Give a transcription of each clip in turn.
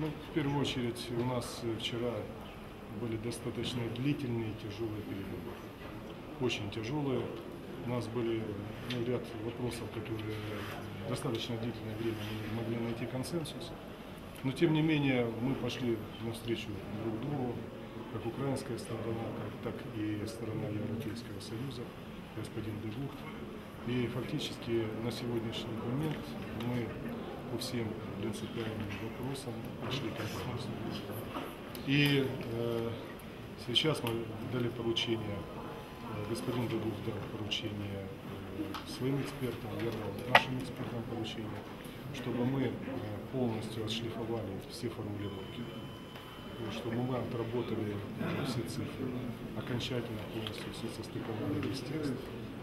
Ну, в первую очередь, у нас э, вчера были достаточно длительные тяжелые переговоры. Очень тяжелые. У нас были ну, ряд вопросов, которые достаточно длительное время мы не могли найти консенсус. Но тем не менее мы пошли навстречу друг другу, как украинская сторона, так и сторона Европейского Союза, господин Дегухт. И фактически на сегодняшний момент мы по всем принципиальным вопросам пришли к компромиссу. И э, сейчас мы дали поручение, э, господин Дегух дал поручение э, своим экспертам, я дал нашим экспертам поручение, чтобы мы э, полностью отшлифовали все формулировки, чтобы мы отработали э, все цифры, окончательно полностью все состыковали весь текст,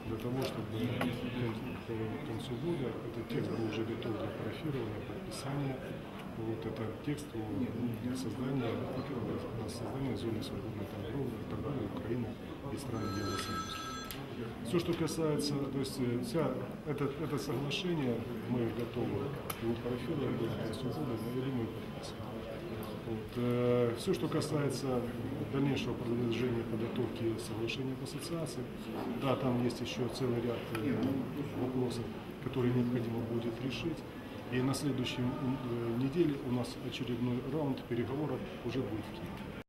для того, чтобы к кон- к концу года этот текст был уже готов для парафирования, подписания. Вот это текст о создании, о создании зоны свободной торговли, Украины и стран Евросоюза. Все, что касается, то есть э, вся, это, это соглашение мы готовы его парафировать до конца года, но я думаю. Вот, все, что касается дальнейшего продолжения подготовки соглашения об ассоциации, да, там есть еще целый ряд э, вопросов, которые необходимо будет решить. И на следующей э, неделе у нас очередной раунд переговоров уже будет в Киеве.